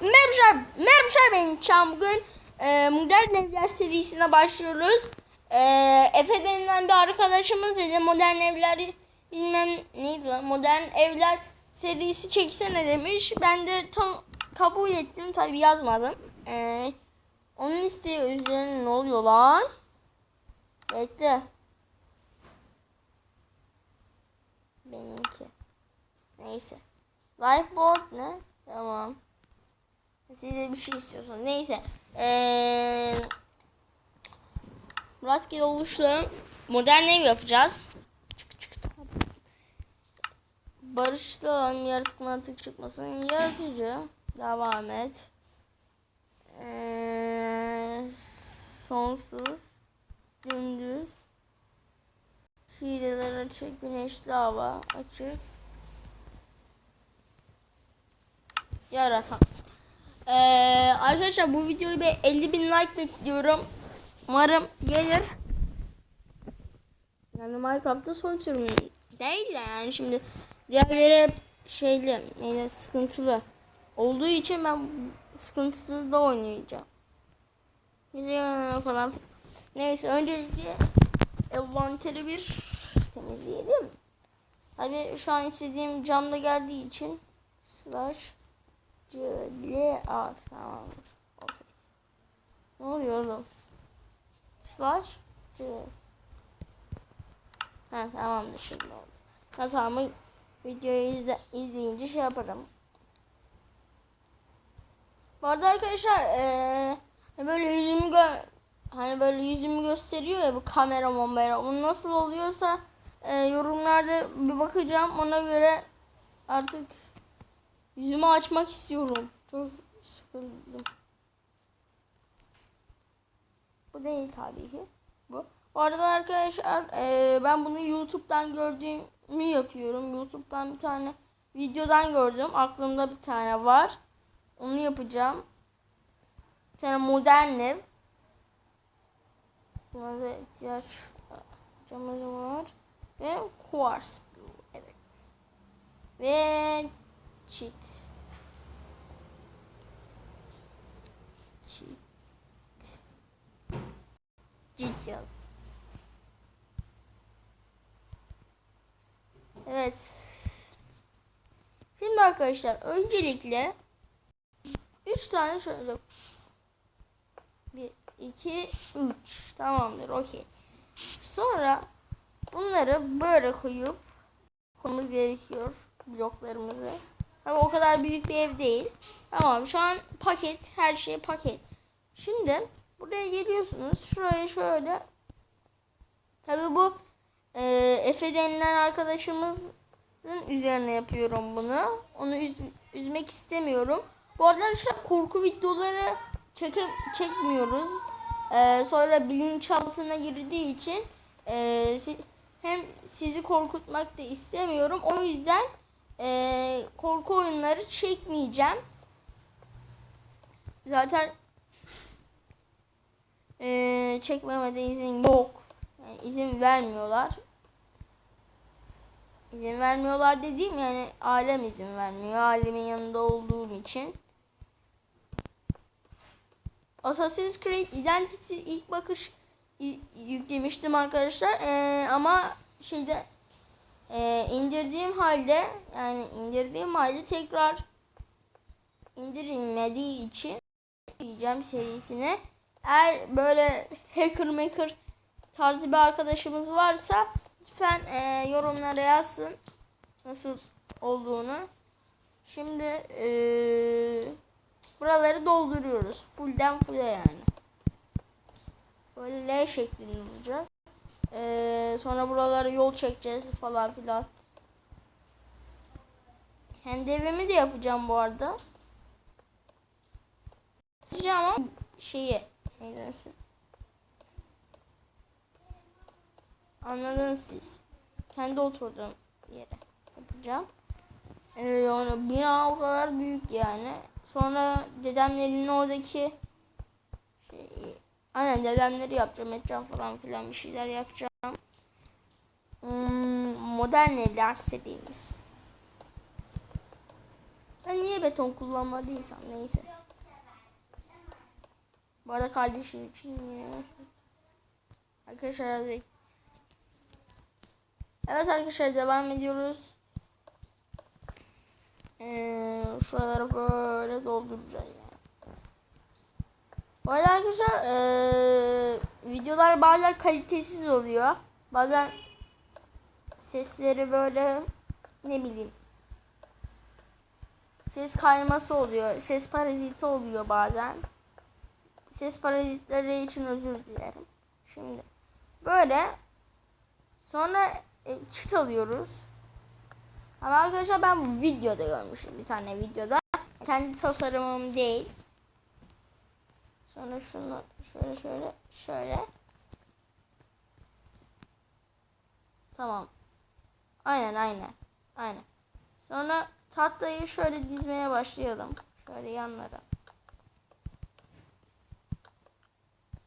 Merhaba, merhaba ben Çam. Bugün e, Modern Evler serisine başlıyoruz. E, Efe denilen bir arkadaşımız dedi Modern Evler bilmem neydi lan Modern Evler serisi çeksene demiş. Ben de tam kabul ettim tabi yazmadım. E, onun isteği üzerine ne oluyor lan? Bekle. Benimki. Neyse. Lifeboard ne? Tamam. Siz de bir şey istiyorsanız. Neyse. Ee, rastgele oluşturalım. Modern ev yapacağız. Çık çık. Barışta olan yaratık maratık çıkmasın. Yaratıcı. Devam et. Ee, sonsuz. Dümdüz. Hileler açık. Güneşli hava açık. Yaratan. Ee, arkadaşlar bu videoyu bir 50 bin like bekliyorum. Umarım gelir. Yani Minecraft'ta son sürümü değil de yani şimdi diğerleri şeyli yani sıkıntılı olduğu için ben sıkıntılı da oynayacağım. Falan. Neyse öncelikle envanteri bir temizleyelim. Tabi şu an istediğim camda geldiği için slash Cöle A tamamdır. Okay. Ne oluyor oğlum? Slash C. Ha tamamdır şimdi oldu. Hatamı videoyu izle, izleyince şey yaparım. Bu arada arkadaşlar ee, böyle yüzümü gö hani böyle yüzümü gösteriyor ya bu kamera mamera o nasıl oluyorsa e, yorumlarda bir bakacağım ona göre artık Yüzümü açmak istiyorum. Çok sıkıldım. Bu değil tabii ki. Bu. Bu arada arkadaşlar e, ben bunu YouTube'dan gördüğümü yapıyorum. YouTube'dan bir tane videodan gördüm. Aklımda bir tane var. Onu yapacağım. Bir tane modern ev. Buna da ihtiyaç camımız var. Ve blue. Evet. Ve Cheat. Cheat. Cheat yaz. Evet. Şimdi arkadaşlar öncelikle 3 tane şöyle 1 2 3 tamamdır okey. Sonra bunları böyle koyup koymamız gerekiyor bloklarımızı. Ama o kadar büyük bir ev değil. Tamam şu an paket. Her şey paket. Şimdi buraya geliyorsunuz. Şuraya şöyle. Tabi bu e, Efe denilen arkadaşımızın üzerine yapıyorum bunu. Onu üz, üzmek istemiyorum. Bu arada arkadaşlar korku videoları çeke, çekmiyoruz. E, sonra bilinçaltına girdiği için e, hem sizi korkutmak da istemiyorum. O yüzden e, korku oyunları çekmeyeceğim. Zaten e, çekmeme izin yok. Yani izin vermiyorlar. İzin vermiyorlar dediğim yani alem izin vermiyor. Alemin yanında olduğum için. Assassin's Creed Identity ilk bakış yüklemiştim arkadaşlar. Ee, ama şeyde e, indirdiğim halde yani indirdiğim halde tekrar indirilmediği için diyeceğim serisine eğer böyle hacker maker tarzı bir arkadaşımız varsa lütfen e, yorumlara yazsın nasıl olduğunu. Şimdi e, buraları dolduruyoruz. Fullden full'e yani. Böyle L şeklinde olacak. Ee, sonra buralara yol çekeceğiz falan filan. Kendi evimi de yapacağım bu arada. Sıcağım ama şeyi neydensin. Anladınız siz. Kendi oturduğum yere yapacağım. Ee, yani bina o kadar büyük yani. Sonra dedemlerin oradaki Aynen dedemleri yapacağım. Etraf falan filan bir şeyler yapacağım. Hmm, modern evler serimiz. Ben niye beton kullanmadıysam neyse. Bu arada kardeşim için yine. Arkadaşlar hadi. Evet arkadaşlar devam ediyoruz. Ee, şuraları böyle dolduracağız. Bu arada arkadaşlar ee, videolar bazen kalitesiz oluyor. Bazen sesleri böyle ne bileyim ses kayması oluyor. Ses paraziti oluyor bazen. Ses parazitleri için özür dilerim. Şimdi böyle sonra e, çıt alıyoruz. Ama arkadaşlar ben bu videoda görmüşüm bir tane videoda. Kendi tasarımım değil. Sonra şunu şöyle şöyle şöyle. Tamam. Aynen aynen. Aynen. Sonra tahtayı şöyle dizmeye başlayalım. Şöyle yanlara.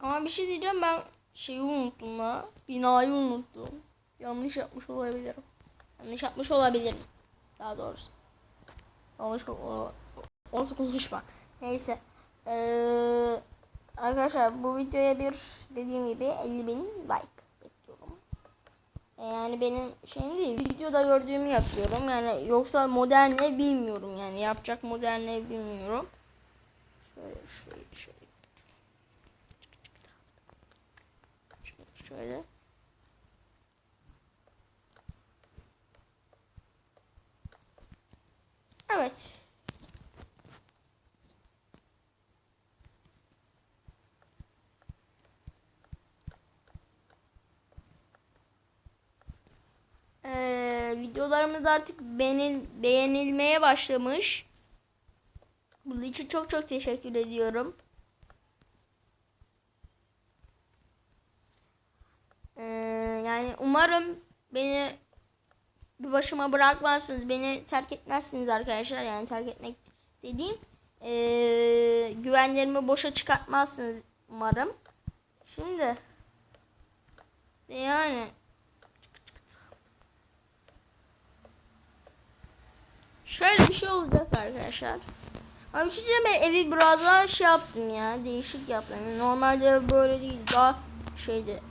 Ama bir şey diyeceğim ben şeyi unuttum la. Binayı unuttum. Yanlış yapmış olabilirim. Yanlış yapmış olabilirim. Daha doğrusu. Yanlış o, nasıl konuşma. Neyse. Ee, arkadaşlar bu videoya bir dediğim gibi 50 bin like bekliyorum. Ee, yani benim şeyim değil. Videoda gördüğümü yapıyorum. Yani yoksa modern ev bilmiyorum. Yani yapacak modern ev bilmiyorum. Şöyle şöyle şöyle. Şöyle. şöyle. Evet. Ee, videolarımız artık beğenil beğenilmeye başlamış. Bunun için çok çok teşekkür ediyorum. Ee, yani umarım beni bir başıma bırakmazsınız. Beni terk etmezsiniz arkadaşlar. Yani terk etmek dediğim ee, güvenlerimi boşa çıkartmazsınız umarım. Şimdi yani şöyle bir şey olacak arkadaşlar. Şey diyeceğim, ben evi biraz daha şey yaptım ya. Değişik yaptım. Normalde böyle değil. Daha şeydi.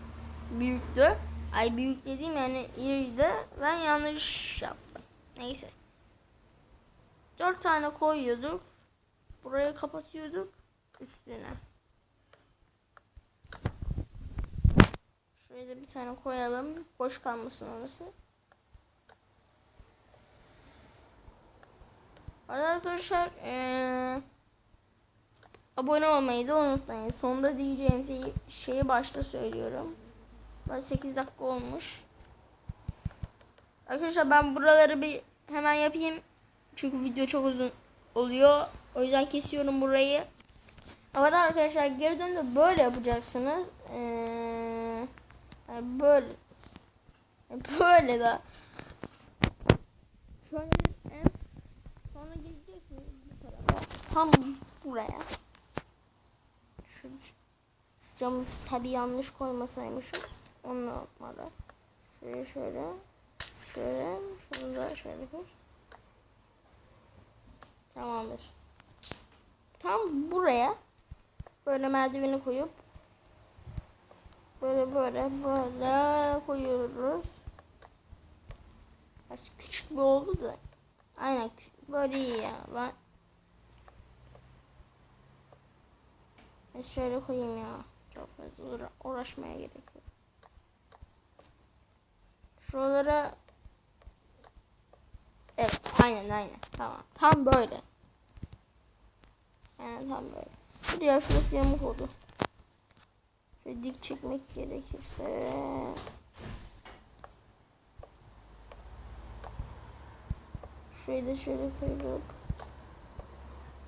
Büyüktü. Ay büyük dediğim yani iriydi. Ben yanlış yaptım. Neyse. Dört tane koyuyorduk. Burayı kapatıyorduk. Üstüne. Şuraya da bir tane koyalım. Boş kalmasın orası. Arkadaşlar ee, abone olmayı da unutmayın. Sonunda diyeceğim şeyi, şeyi başta söylüyorum. 8 dakika olmuş. Arkadaşlar ben buraları bir hemen yapayım. Çünkü video çok uzun oluyor. O yüzden kesiyorum burayı. Ama da arkadaşlar geri döndü böyle yapacaksınız. Ee, böyle böyle de şöyle en sonra gideceksiniz bu tarafa. Tam buraya. Şu, şu camı tabi yanlış koymasaymışım. Onu yapmadı. Şöyle şöyle. Şöyle. Şunu da şöyle koy. Tamamdır. Tam buraya böyle merdiveni koyup böyle böyle böyle koyuyoruz. Biraz küçük bir oldu da. Aynen böyle iyi ya. Ben, şöyle koyayım ya. Çok fazla uğraşmaya gerek yok. Şuralara Evet aynen aynen. Tamam. Tam böyle. Yani tam böyle. Hadi ya şurası yamuk oldu. Şöyle dik çekmek gerekirse Şurayı da şöyle koyup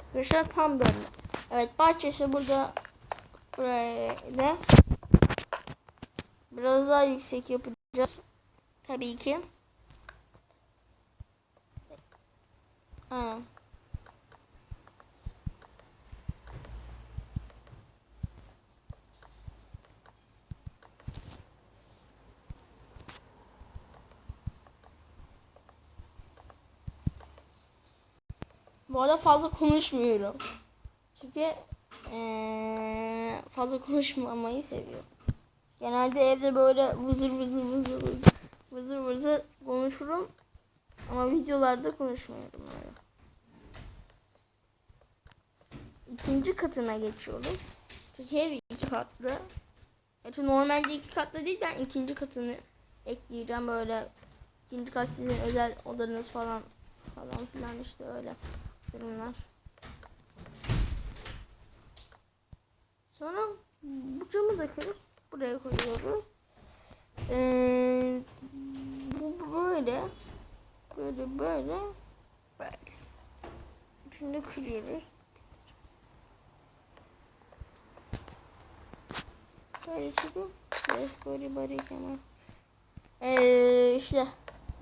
Arkadaşlar tam böyle Evet bahçesi burada da Biraz daha yüksek yapacağız Tabii ki. Ha. Bu arada fazla konuşmuyorum. Çünkü eee, fazla konuşmamayı seviyorum. Genelde evde böyle vızır vızır vızır vızır vızır vızır konuşurum. Ama videolarda konuşmuyorum öyle. İkinci katına geçiyoruz. Çünkü ev iki katlı. Gerçi normalde iki katlı değil ben ikinci katını ekleyeceğim böyle. İkinci kat sizin özel odanız falan falan filan işte öyle durumlar. Sonra bu camı da kırıp buraya koyuyoruz. Ee, bu böyle böyle böyle böyle. Şimdi kırıyoruz. Böyle çıkıp biraz böyle böyle kenar. Ee, işte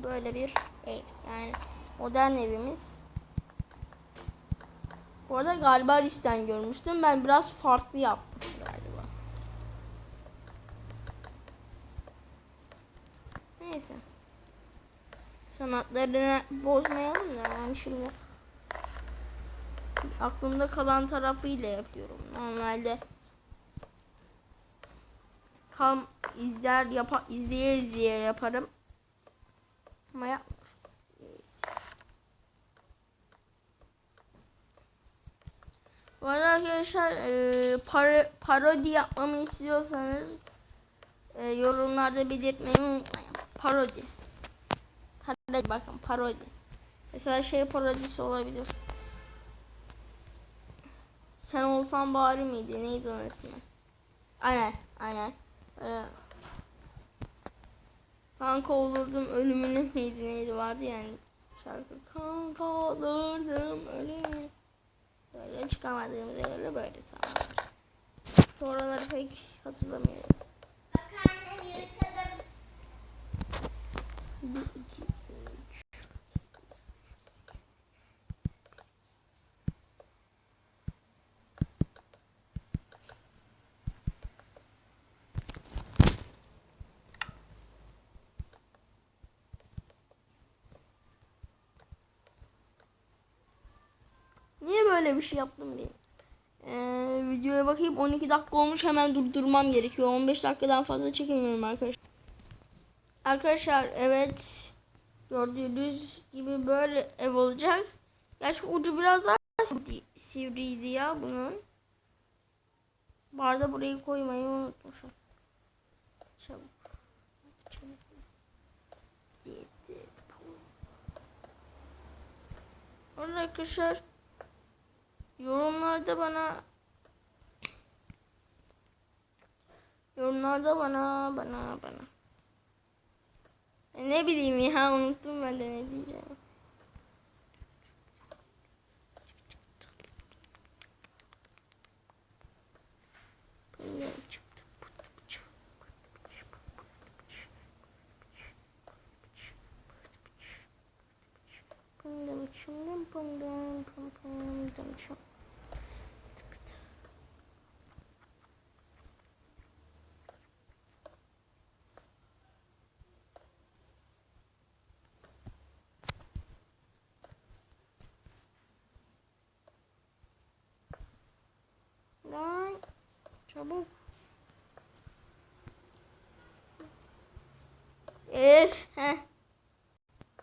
böyle bir ev. Yani modern evimiz. Bu arada galiba Ris'ten görmüştüm. Ben biraz farklı yaptım galiba. Neyse. Sanatlarını bozmayalım da yani şimdi aklımda kalan tarafıyla yapıyorum. Normalde kam izler yapa izleye izleye yaparım. Ama yapmıyorum. Bu arada arkadaşlar e, par parodi yapmamı istiyorsanız e, yorumlarda belirtmeyi unutmayın. Parodi. Parodi bakın parodi. Mesela şey parodisi olabilir. Sen olsan bari miydi? Neydi onun ismi? Aynen, aynen. Ee, kanka olurdum ölümüne miydi neydi vardı yani şarkı. Kanka ölümüne. Böyle çıkamadığımız öyle böyle tamam. Sonraları pek hatırlamıyorum. Bir, iki, üç. Niye böyle bir şey yaptım diye. Ee, videoya bakayım 12 dakika olmuş hemen durdurmam gerekiyor. 15 dakikadan fazla çekemiyorum arkadaşlar. Arkadaşlar evet gördüğünüz gibi böyle ev olacak. Gerçi ucu biraz daha sivri- sivriydi ya bunun. Bu arada burayı koymayı unutmuşum. Çabuk. Çabuk. Arkadaşlar yorumlarda bana yorumlarda bana bana bana E, ne bileyim ya unuttum ben de ne diyeceğim. Pındım çındım pındım pım pındım çım. Lan çabuk. Evet. Heh.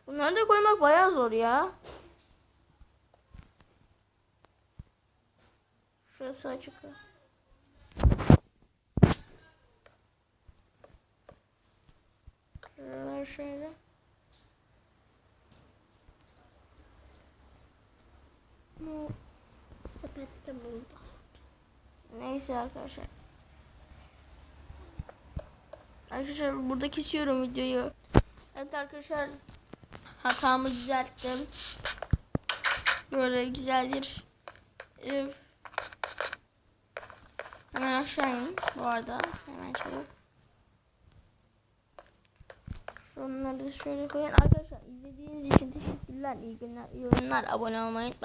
Bunları da koymak bayağı zor ya. Şurası açık. Şuralar şöyle. Bu sepette buldu. Neyse arkadaşlar. Arkadaşlar burada kesiyorum videoyu. Evet arkadaşlar hatamı düzelttim. Böyle güzel bir ev. Hemen aşağı in bu arada. Hemen çabuk. Şunları da şöyle koyun. Arkadaşlar izlediğiniz için teşekkürler. İyi günler, iyi oyunlar. Abone olmayı.